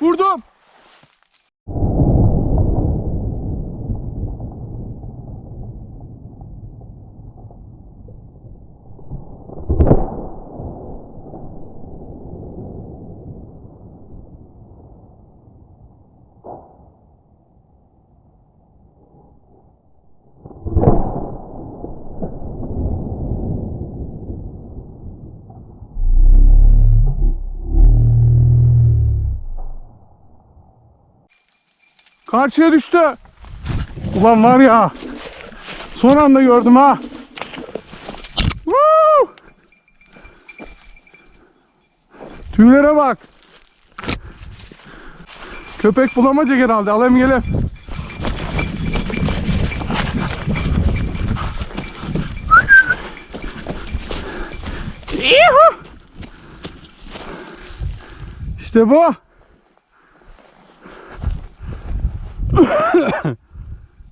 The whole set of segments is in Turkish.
Vurdum. Karşıya düştü. Ulan var ya. Son anda gördüm ha. Woo! Tüylere bak. Köpek bulamaca herhalde. Alayım. Yuhu! İşte bu.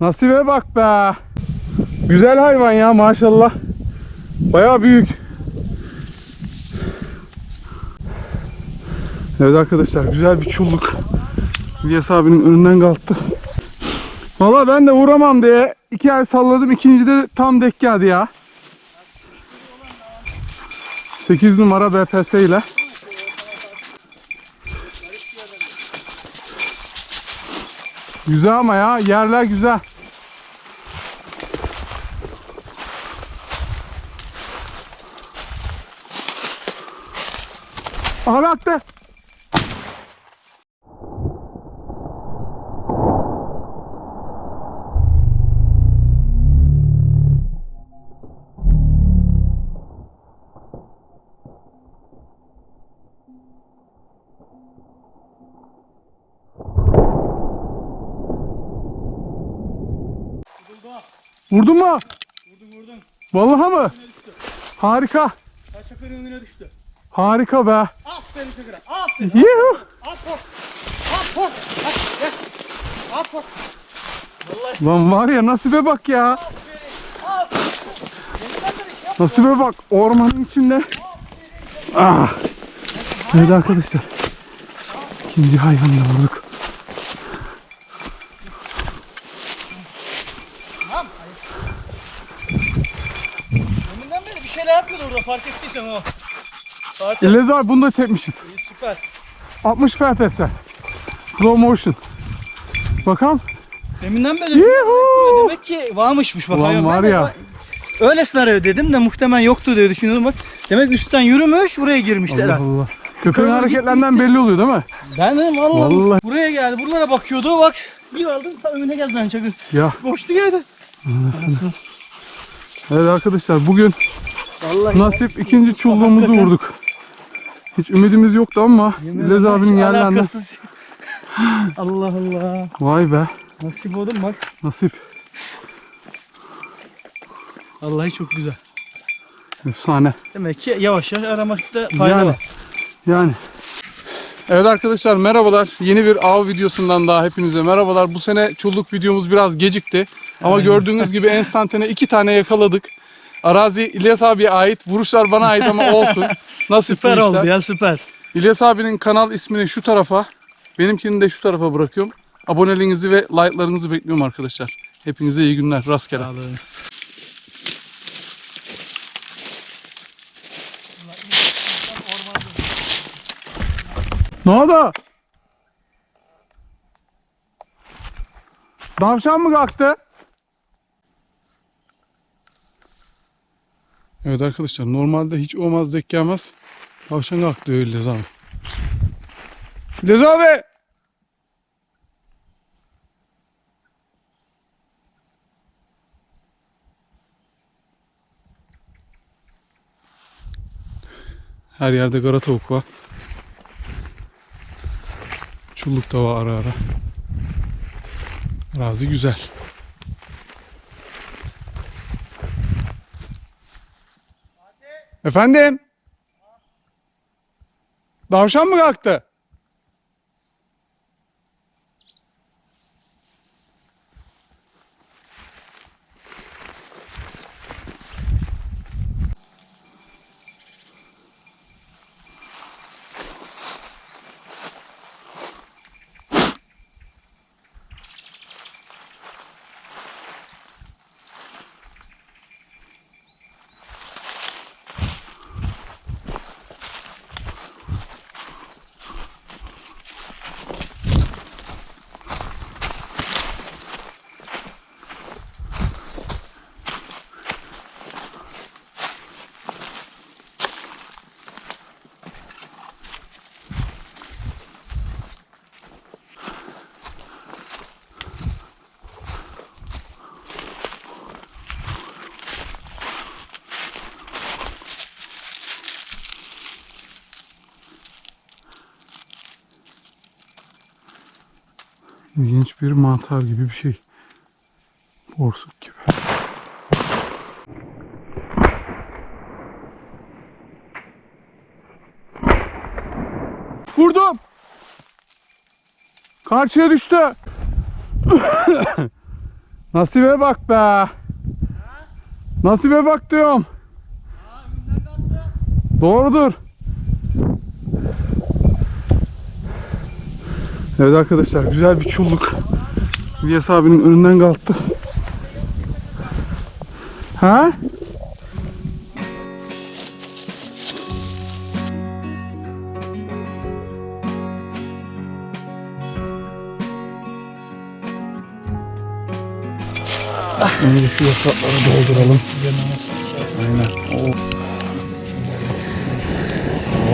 Nasibe bak be. Güzel hayvan ya maşallah. Baya büyük. Evet arkadaşlar güzel bir çulluk. İlyas abinin önünden kalktı. Valla ben de vuramam diye iki el salladım. İkincide tam denk geldi ya. 8 numara BPS ile. Güzel ama ya yerler güzel. Abi attı. Vurdun mu? Vurdum vurdum. Vallahi mı? Harika. Çakırın önüne düştü. Harika be. Aferin Çakır'a. Aferin. Yuhu. At gel. At hop. Lan var ya nasibe bak ya. Nasibe bak ormanın içinde. Ah. Evet arkadaşlar. İkinci hayvanı da vurduk. Deminden beri bir şeyler yapıyordu orada fark ettiysen o. Fark et. İllez abi bunu da çekmişiz. Süper. 60 FPS. Slow motion. Bakalım. Deminden beri Yuhu. demek ki varmışmış bak. Ulan hayvan. var Ben de ya. Öylesine arıyor dedim de muhtemelen yoktu diye düşünüyordum bak. Demek üstten yürümüş buraya girmişler. Allah. Allah. Köpeğin Yukarı hareketlerinden belli oluyor değil mi? Ben dedim Allah Vallahi. buraya geldi. Buralara bakıyordu bak. Bir aldım tam önüne geldi ben Çakır. Ya. Boştu geldi. Evet arkadaşlar bugün Vallahi nasip ikinci çulluğumuzu vurduk. Hiç ümidimiz yoktu ama İllez abinin. Alakasız. Allah Allah. Vay be. Nasip oldum bak. Nasip. Vallahi çok güzel. Efsane. Demek ki yavaş yavaş aramakta fayda Yani. var. Yani. Evet arkadaşlar merhabalar. Yeni bir av videosundan daha hepinize merhabalar. Bu sene çulluk videomuz biraz gecikti. Ama gördüğünüz gibi enstantane iki tane yakaladık. Arazi İlyas abiye ait. Vuruşlar bana ait ama olsun. Nasıl Süper oldu ya süper. İlyas abinin kanal ismini şu tarafa, benimkini de şu tarafa bırakıyorum. Aboneliğinizi ve like'larınızı bekliyorum arkadaşlar. Hepinize iyi günler. Rastgele. Sağ olun. Ne oldu? Davşan mı kalktı? Evet arkadaşlar normalde hiç olmaz denk gelmez. Tavşan kalktı öyle Lez abi. Lez abi! Her yerde kara tavuk var. Çulluk da ara ara. Arazi güzel. Efendim? Davşan mı kalktı? İlginç bir mantar gibi bir şey. Borsuk gibi. Vurdum. Karşıya düştü. Nasibe bak be. Nasibe bak diyorum. Doğrudur. Evet arkadaşlar güzel bir çulluk. İlyas abinin önünden kalktı. Ha? Önce şu yaprakları dolduralım. Aynen.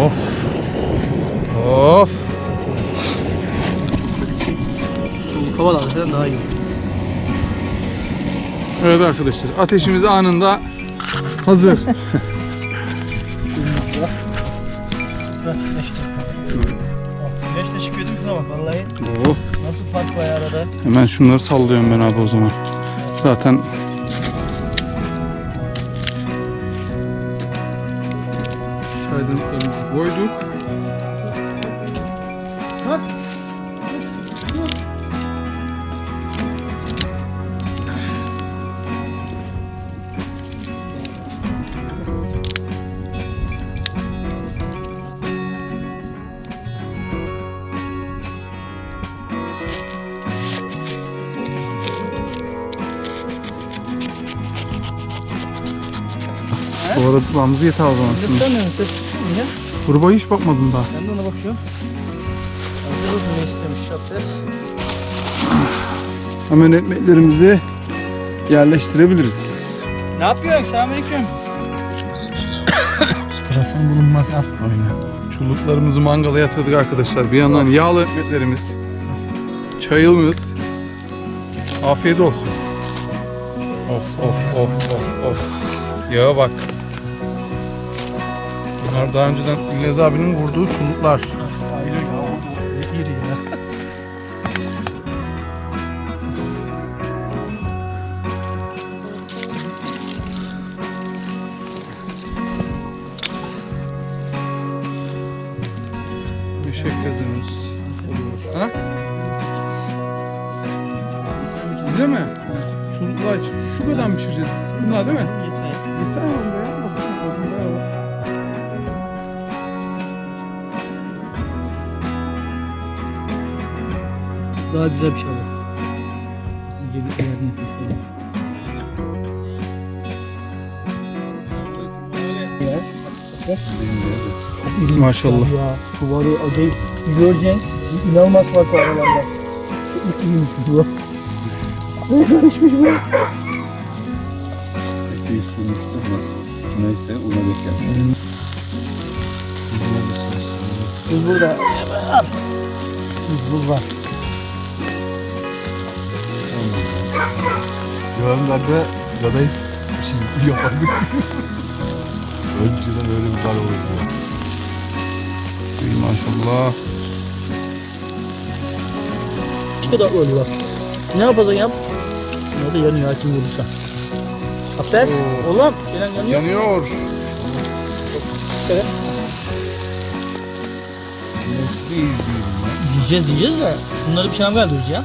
Of. Of. Kovalardan daha iyi. Evet arkadaşlar ateşimiz anında hazır. Bırak güneş de. Oh, Güneş de çıkıyor değil mi? Şuna bak vallahi. Oo. Nasıl fark var arada? Hemen şunları sallıyorum ben abi o zaman. Zaten çaydanlıklarımızı koyduk. Bu arada kulağımızı yeter o zaman şimdi. Lütfen? Ses ya? Gruba hiç bakmadım daha. Ben de ona bakıyorum. Hazırız ne istemiş. Hemen ekmeklerimizi yerleştirebiliriz. Ne yapıyorsun? Selamünaleyküm. Sırasın bulunmaz al. Aynen. Çulluklarımızı mangala yatırdık arkadaşlar. Bir yandan yağlı ekmeklerimiz, çayımız. Afiyet olsun. Of of of of of. Yağa bak. Bunlar daha önceden İlyas abinin vurduğu çulluklar. Ayrı ya. İri ya. Eşek gözümüz. Ha? Bize mi? Çulluklar için. Şu kadar mı pişireceğiz? Bunlar değil mi? Yeter mi Daha güzel bir şey olur. İyice bir ayarını yapmış Maşallah. Ya şu var ya acayip göreceksin. İnanılmaz fark var aralarında. Çok iyiymiş bu. Ne karışmış bu? Epey sürmüştü nasıl? Neyse ona bekler. Tuz burada. Tuz buz Göğümlerde gadayı şimdi yapardık. Önceden öyle bir bal olurdu. İyi maşallah. Çok da oldu bak. Ne yapacaksın yap? Ne de yanıyor açın vurursa. Affet. Oğlum. Yanıyor. Yanıyor. Evet. Diyeceğiz diyeceğiz de. Bunları bir şey kaldıracağız ya.